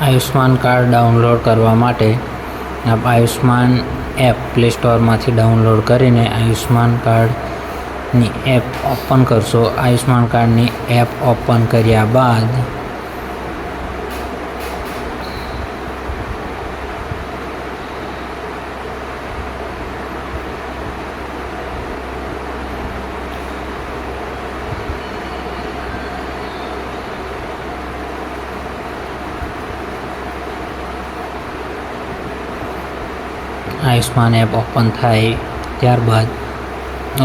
Ayushman card download કરવા માટે આપ આયુષ્માન એપ પ્લે સ્ટોરમાંથી ડાઉનલોડ કરીને આયુષ્માન કાર્ડની એપ ઓપન કરશો. આયુષ્માન કાર્ડની એપ ઓપન કર્યા બાદ આયુષ્માન એપ ઓપન થાય, ત્યારબાદ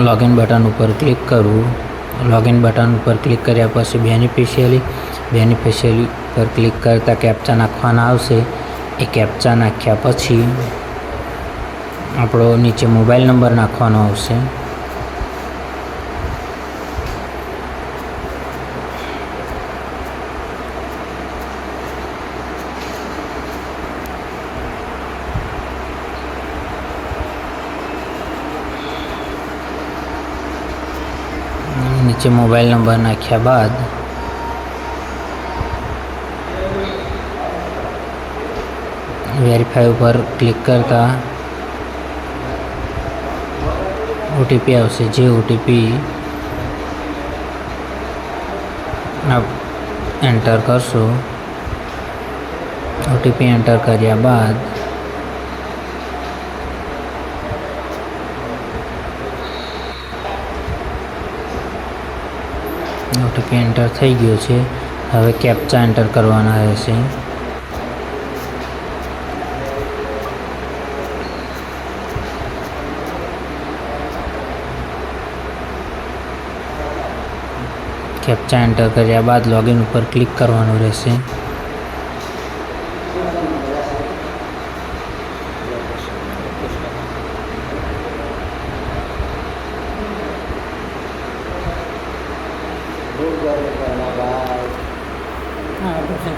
લોગિન બટન ઉપર ક્લિક કરવું લોગિન બટન ઉપર ક્લિક કર્યા પછી બેનિફિશિયલી બેનિફિશિયલી પર ક્લિક કરતાં કેપ્ચા નાખવાના આવશે. એ કેપ્ચા નાખ્યા પછી આપણો નીચે મોબાઈલ નંબર નાખવાનો આવશે. નીચે મોબાઈલ નંબર નાખ્યા બાદ વેરીફાઈ ઉપર ક્લિક કરતા ઓટીપી આવશે જે ઓટીપી આપ એન્ટર કરશો ઓટીપી એન્ટર કર્યા બાદ ઓટીપી એન્ટર થઈ ગયો છે. હવે કેપ્ચા એન્ટર કરવાના રહેશે. કેપ્ચા એન્ટર કર્યા બાદ લોગિન ઉપર ક્લિક કરવાનું રહેશે.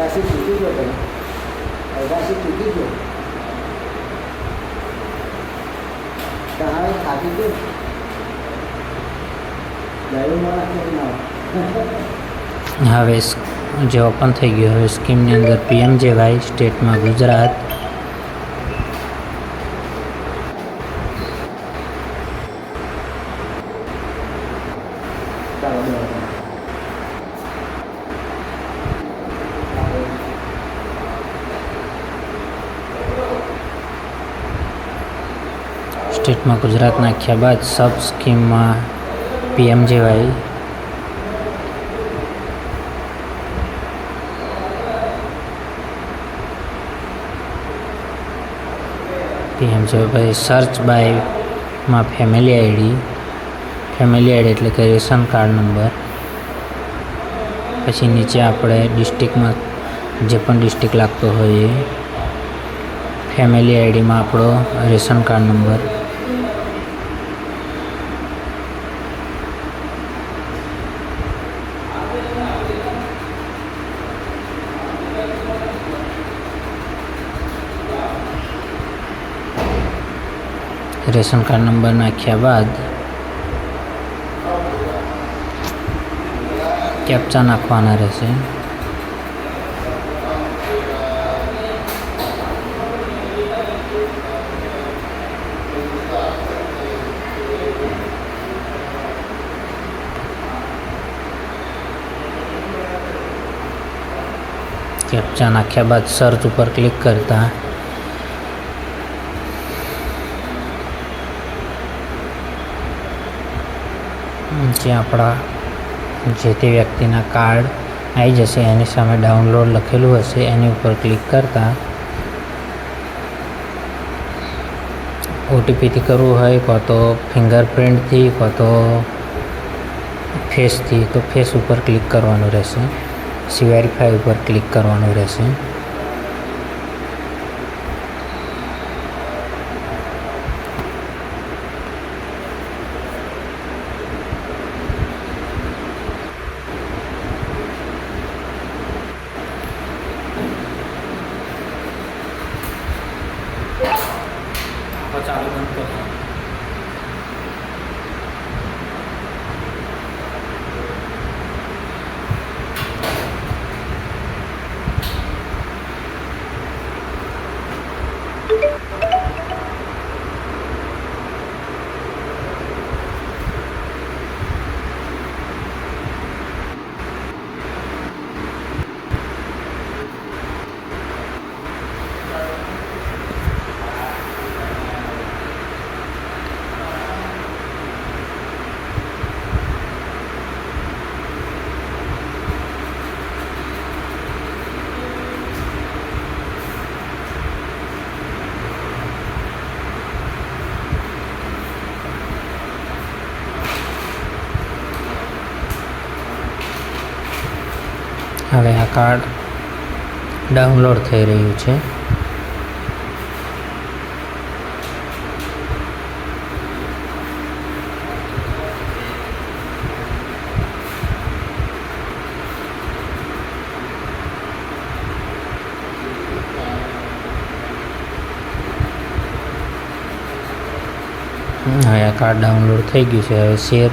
આ ખુરચી લઈને આવ્યો છું ના પેલું કરવાનું રાશિ તૂટી ગયો તમે રાશિ તૂટી ગયો તમારે થાકી ગયો ગાડીમાં નાખી ના હવે સ- જે ઓપન થઈ ગયું હવે સ્કીમની અંદર પીએમ જેવાય સ્ટેટમાં ગુજરાત સ્ટેટમાં ગુજરાત નાખ્યા બાદ સબ સ્કીમમાં પીએમજેવાય પીએમ જેવાય. પછી સર્ચ બાયમાં ફેમિલી આઈડી ફેમિલી આઈડી એટલે કે રેશન કાર્ડ નંબર. પછી નીચે આપણે ડિસ્ટ્રિક્ટમાં જે પણ ડિસ્ટ્રિક્ટ લાગતો હોય એ. ફેમિલી આઈડીમાં આપણો ration card number. Ration card number નાખ્યા બાદ કેપ્ચા નાખવાના રહેશે. કેપ્ચા નાખ્યા બાદ સર્ચ ઉપર ક્લિક કરતા. જે આપણા જે તે વ્યક્તિના કાર્ડ આવી જશે, એની સામે ડાઉનલોડ લખેલું હશે, એની ઉપર ક્લિક કરતા. ઓટીપીથી કરવું હોય, કાં તો ફિંગરપ્રિન્ટથી કાં તો ફેસથી તો ફેસ ઉપર ક્લિક કરવાનું રહેશે. સી વેરીફાઈ ઉપર ક્લિક કરવાનું રહેશે. હવે આ કાર્ડ ડાઉનલોડ થઈ રહ્યું છે. હવે આ કાર્ડ ડાઉનલોડ થઈ ગયું છે. હવે શેર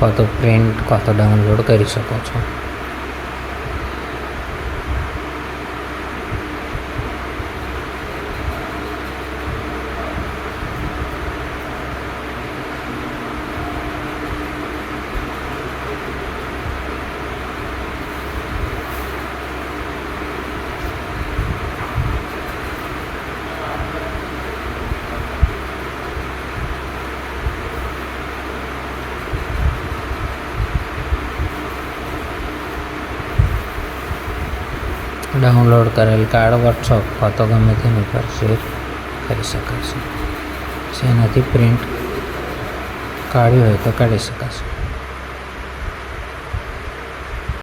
કાં તો પ્રિન્ટ કાં તો ડાઉનલોડ કરી શકો છો. ડાઉનલોડ કરેલ કાર્ડ વોટ્સઅપ અથવા તો ગમે તેની પર શેર કરી શકાશે. જેનાથી પ્રિન્ટ કાઢ્યું હોય તો કાઢી શકાશે.